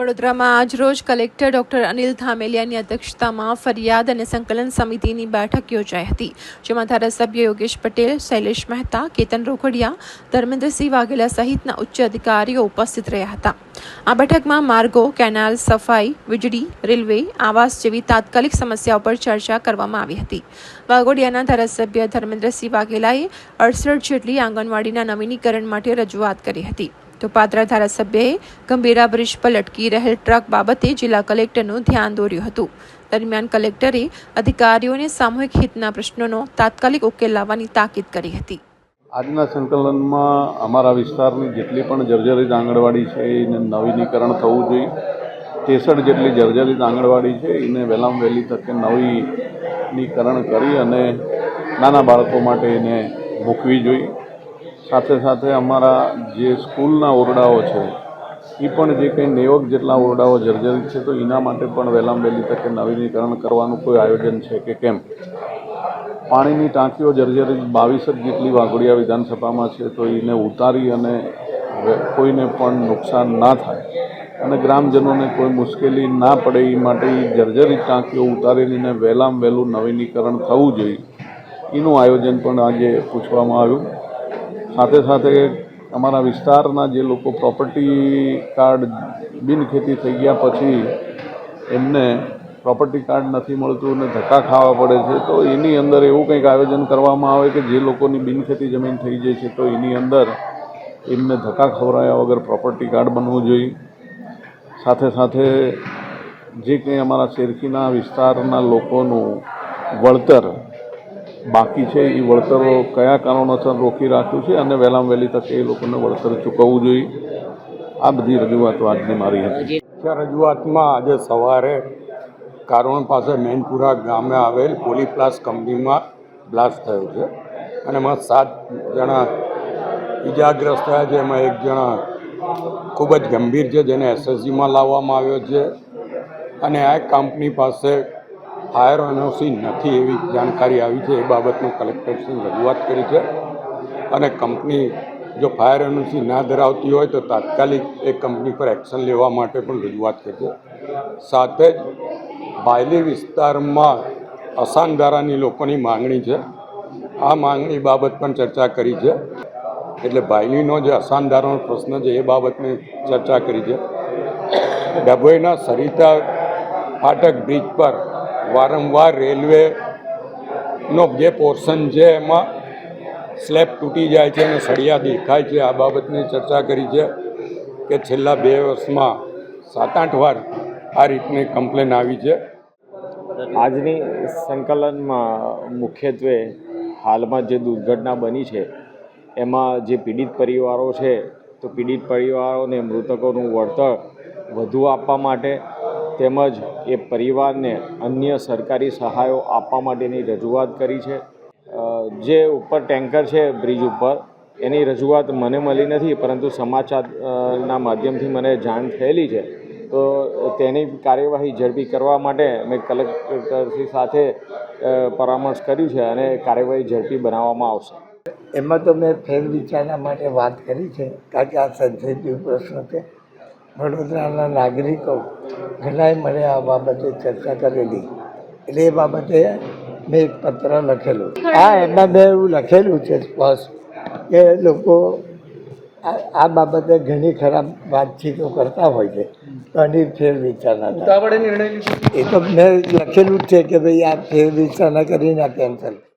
વડોદરામાં આજરોજ collector doctor Anil ધામેલિયાની અધ્યક્ષતામાં ફરિયાદ અને સંકલન સમિતિની બેઠક યોજાઈ હતી, જેમાં ધારાસભ્ય યોગેશ પટેલ, શૈલેષ મહેતા, કેતન રોકડિયા ધર્મેન્દ્રસિંહ વાઘેલા સહિતના ઉચ્ચ અધિકારીઓ ઉપસ્થિત રહ્યા હતા. આ બેઠકમાં માર્ગો, કેનાલ, સફાઈ, વીજળી, રેલવે, આવાસ જેવી તાત્કાલિક સમસ્યાઓ પર ચર્ચા કરવામાં આવી હતી. વાઘોડિયાના ધારાસભ્ય ધર્મેન્દ્રસિંહ વાઘેલાએ અડસઠ જેટલી આંગણવાડીના નવીનીકરણ માટે રજૂઆત કરી હતી. તો પાદરા ધારાસભ્યએ ગંભીરા બ્રિજ પર લટકી રહેલ ટ્રક બાબતે જિલ્લા કલેક્ટરનું ધ્યાન દોર્યું હતું. દરમિયાન કલેક્ટરે અધિકારીઓને સામૂહિક હિતના પ્રશ્નોનો તાત્કાલિક ઉકેલ લાવવાની તાકીદ કરી હતી. આજના સંકલનમાં અમારા વિસ્તારની જેટલી પણ જર્જરિત આંગણવાડી છે, એને નવીનીકરણ થવું જોઈએ. ત્રેસઠ જેટલી જર્જરિત આંગણવાડી છે, એને વહેલામાં વહેલી તકે નવીનીકરણ કરી અને નાના બાળકો માટે એને મૂકવી જોઈએ. સાથે સાથે અમારા જે સ્કૂલના ઓરડાઓ છે એ પણ જે કંઈ નેવક જેટલા ઓરડાઓ જર્જરિત છે, તો એના માટે પણ વહેલામ વહેલી તકે નવીનીકરણ કરવાનું કોઈ આયોજન છે કે કેમ? પાણીની ટાંકીઓ જર્જરિત બાવીસ જ જેટલી વાઘોડિયા વિધાનસભામાં છે, તો એને ઉતારી અને કોઈને પણ નુકસાન ના થાય. અને ગ્રામજનોને કોઈ મુશ્કેલી ના પડે એ માટે એ જર્જરિત ટાંકીઓ ઉતારીને વહેલામાં વહેલું નવીનીકરણ થવું જોઈએ. એનું આયોજન પણ આજે પૂછવામાં આવ્યું. સાથે સાથે અમારા વિસ્તારના જે લોકો પ્રોપર્ટી કાર્ડ બિનખેતી થઈ ગયા પછી એમને પ્રોપર્ટી કાર્ડ નથી મળતું અને ધક્કા ખાવા પડે છે, તો એની અંદર એવું કંઈક આયોજન કરવામાં આવે કે જે લોકોની બિનખેતી જમીન થઈ જાય છે, તો એની અંદર એમને ધક્કા ખવરાયા વગર પ્રોપર્ટી કાર્ડ બનવું જોઈએ. સાથે સાથે જે કંઈ અમારા શેરખીના વિસ્તારના લોકોનું વળતર બાકી છે એ વળતરો કયા કારણોસર રોકી રાખ્યું છે અને વહેલામાં વહેલી તકે એ લોકોને વળતર ચૂકવવું જોઈએ. આ બધી રજૂઆતો આજની મારી હતી. રજૂઆતમાં આજે સવારે કારોણ પાસે મેનપુરા ગામે આવેલ પોલીપ્લાસ કંપનીમાં બ્લાસ્ટ થયો છે. અને એમાં સાત જણા ઈજાગ્રસ્ત થયા છે. એમાં એક જણા ખૂબ જ ગંભીર છે, જેને એસએસજીમાં લાવવામાં આવ્યો છે. અને આ કંપની પાસે ફાયર એનઓસી નથી એવી જાણકારી આવી છે એ બાબતમાં કલેક્ટરશ્રી રજૂઆત કરી છે. અને કંપની જો ફાયર એનઓસી ના ધરાવતી હોય તો તાત્કાલિક એ કંપની પર એક્શન લેવા માટે પણ રજૂઆત કરી છે. સાથે જ બાયલી વિસ્તારમાં અસાનધારાની લોકોની માંગણી છે. આ માંગણી બાબત પણ ચર્ચા કરી છે. એટલે બાયલીનો જે અસાનધારાનો પ્રશ્ન છે એ બાબતની ચર્ચા કરી છે. ડભોઈના સરિતા ફાટક બ્રિજ પર વારંવાર રેલવેનો જે પોર્શન છે એમાં સ્લેબ તૂટી જાય છે અને સળિયા દેખાય છે. આ બાબતની ચર્ચા કરી છે કે છેલ્લા બે વર્ષમાં સાત આઠ વાર આ રીતની કમ્પ્લેન આવી છે. આજની સંકલનમાં મુખ્યત્વે હાલમાં જે દુર્ઘટના બની છે, એમાં જે પીડિત પરિવારો છે, તો પીડિત પરિવારોને મૃતકોનું વળતર વધુ આપવા માટે તેમજ એ પરિવારને અન્ય સરકારી સહાયો આપવા માટેની રજૂઆત કરી છે. જે ઉપર ટેન્કર છે બ્રિજ ઉપર, એની રજૂઆત મને મળી નથી, પરંતુ સમાચારના માધ્યમથી મને જાણ થયેલી છે. તો તેની કાર્યવાહી ઝડપી કરવા માટે મેં કલેક્ટરશ્રી સાથે પરામર્શ કર્યું છે અને કાર્યવાહી ઝડપી બનાવવામાં આવશે. એમાં તો મેં ફેર વિચારણા માટે વાત કરી છે, કારણ કે આ સેન્સિટિવ પ્રશ્ન છે. વડોદરાના નાગરિકો ઘણાએ મને આ બાબતે ચર્ચા કરેલી. એટલે એ બાબતે મેં એક પત્ર લખેલું. હા એમાં મેં એવું લખેલું છે સ્પષ્ટ કે લોકો આ બાબતે ઘણી ખરાબ વાતચીતો કરતા હોય છે. અને આની ફેર વિચારણા એ તો મેં લખેલું જ છે કે ભાઈ આ ફેર વિચારણા કરીને આ કેન્સલ